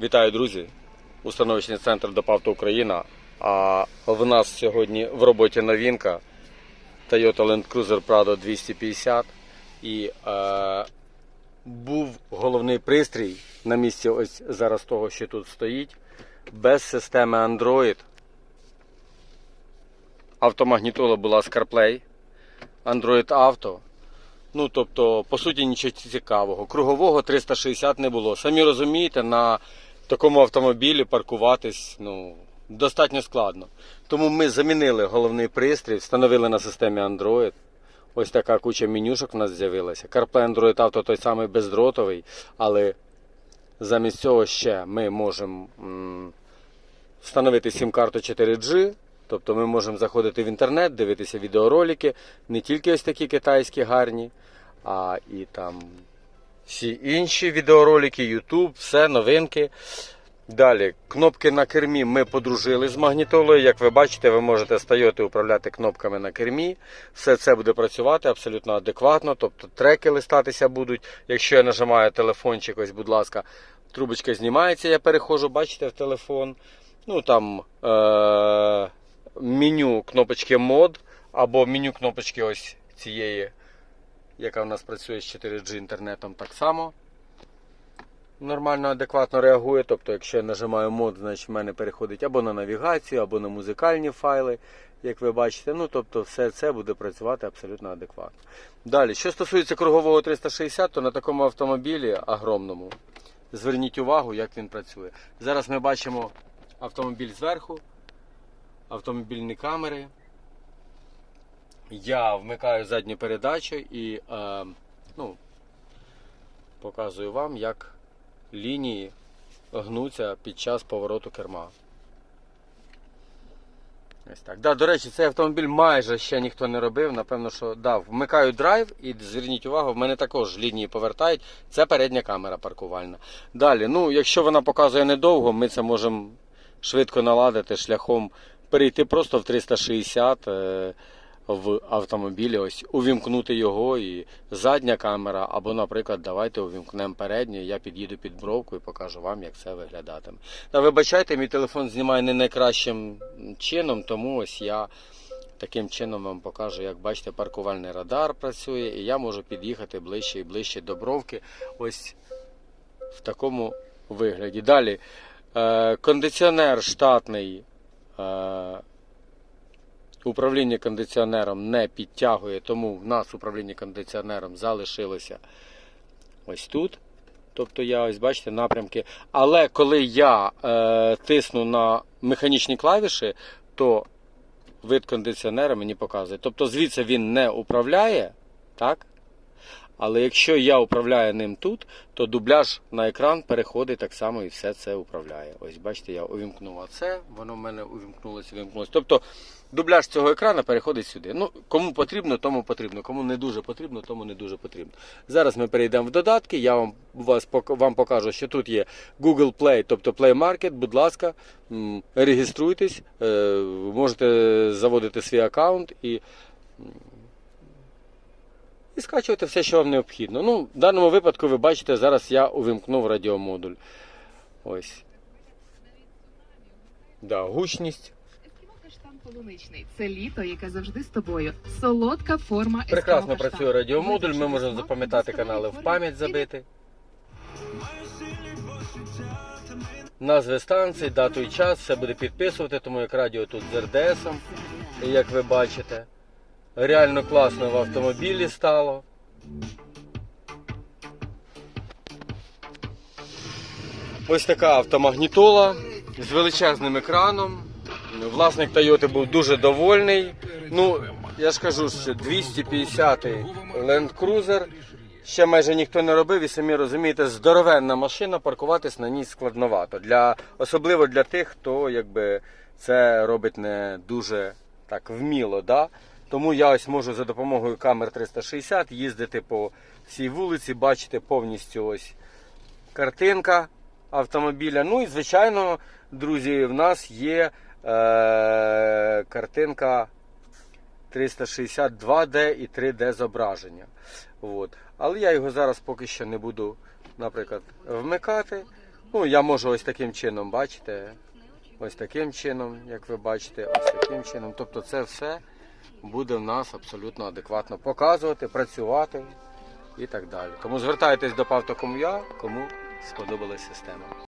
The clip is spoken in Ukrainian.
Вітаю, друзі! Установочний центр Допавто Україна. А в нас сьогодні в роботі новинка Toyota Land Cruiser Prado 250. І е, був головний пристрій на місці ось зараз того, що тут стоїть, без системи Android. Автомагнітола була з CarPlay, Android Auto. Ну, тобто, по суті, нічого цікавого. Кругового 360 не було. Самі розумієте, на такому автомобілі паркуватись ну, достатньо складно. Тому ми замінили головний пристрій, встановили на системі Android. Ось така куча менюшок у нас з'явилася. CarPlay Android Auto той самий бездротовий, але замість цього ще ми можемо встановити сім-карту 4G. Тобто ми можемо заходити в інтернет, дивитися відеоролики, не тільки ось такі китайські гарні, а і там всі інші відеоролики, YouTube, все, новинки. Далі, кнопки на кермі ми подружили з магнітолою. Як ви бачите, ви можете стояти управляти кнопками на кермі. Все це буде працювати абсолютно адекватно. Тобто треки листатися будуть. Якщо я нажимаю телефончик, ось, будь ласка, трубочка знімається, я переходжу, бачите, в телефон. Ну там е- меню кнопочки мод або меню кнопочки ось цієї, яка в нас працює з 4G інтернетом, так само нормально, адекватно реагує. Тобто, якщо я нажимаю мод, значить в мене переходить або на навігацію, або на музикальні файли, як ви бачите. Ну, тобто, все це буде працювати абсолютно адекватно. Далі, що стосується кругового 360, то на такому автомобілі огромному, зверніть увагу, як він працює. Зараз ми бачимо автомобіль зверху, автомобільні камери. Я вмикаю задню передачу і е, ну, показую вам, як лінії гнуться під час повороту керма. Ось так. Да, до речі, цей автомобіль майже ще ніхто не робив. Напевно, що да, вмикаю драйв і зверніть увагу, в мене також лінії повертають. Це передня камера паркувальна. Далі, ну, якщо вона показує недовго, ми це можемо швидко наладити шляхом перейти просто в 360 е, в автомобілі, ось увімкнути його і задня камера, або, наприклад, давайте увімкнемо передню, я під'їду під бровку і покажу вам, як це виглядатиме. Та вибачайте, мій телефон знімає не найкращим чином, тому ось я таким чином вам покажу, як бачите, паркувальний радар працює, і я можу під'їхати ближче і ближче до бровки. Ось в такому вигляді. Далі, е, кондиціонер штатний. Управління кондиціонером не підтягує, тому в нас управління кондиціонером залишилося ось тут. Тобто я ось бачите напрямки. Але коли я е, тисну на механічні клавіші, то вид кондиціонера мені показує. Тобто звідси він не управляє, так? Але якщо я управляю ним тут, то дубляж на екран переходить так само і все це управляє. Ось бачите, я увімкнув це, воно в мене увімкнулося, увімкнулося. Тобто дубляж цього екрану переходить сюди. Ну, кому потрібно, тому потрібно. Кому не дуже потрібно, тому не дуже потрібно. Зараз ми перейдемо в додатки. Я вам вас вам покажу, що тут є Google Play, тобто Play Market. Будь ласка, реєструйтесь, е, можете заводити свій аккаунт і і скачувати все, що вам необхідно. Ну, в даному випадку ви бачите, зараз я увімкнув радіомодуль. Ось. Да, гучність. Каштан полуничний. Це літо, яке завжди з тобою. Солодка форма ескімо Прекрасно каштан. працює радіомодуль, ми можемо запам'ятати канали в пам'ять забити. Назви станцій, дату і час, все буде підписувати, тому як радіо тут з РДСом, як ви бачите. Реально класно в автомобілі стало. Ось така автомагнітола з величезним екраном. Власник Toyota був дуже довольний. Ну, я ж кажу, що 250-й Land Cruiser ще майже ніхто не робив, і самі розумієте, здоровенна машина, паркуватись на ній складновато. Для, особливо для тих, хто якби, це робить не дуже так вміло. Да? Тому я ось можу за допомогою камер 360 їздити по всій вулиці, бачити повністю ось картинка автомобіля. Ну і звичайно, друзі, в нас є е, картинка 362D і 3D зображення. От. Але я його зараз поки що не буду, наприклад, вмикати. Ну, я можу ось таким чином, бачите, ось таким чином, як ви бачите, ось таким чином. Тобто це все буде в нас абсолютно адекватно показувати, працювати і так далі. Тому звертайтесь до Павтоком'я, кому сподобалась система.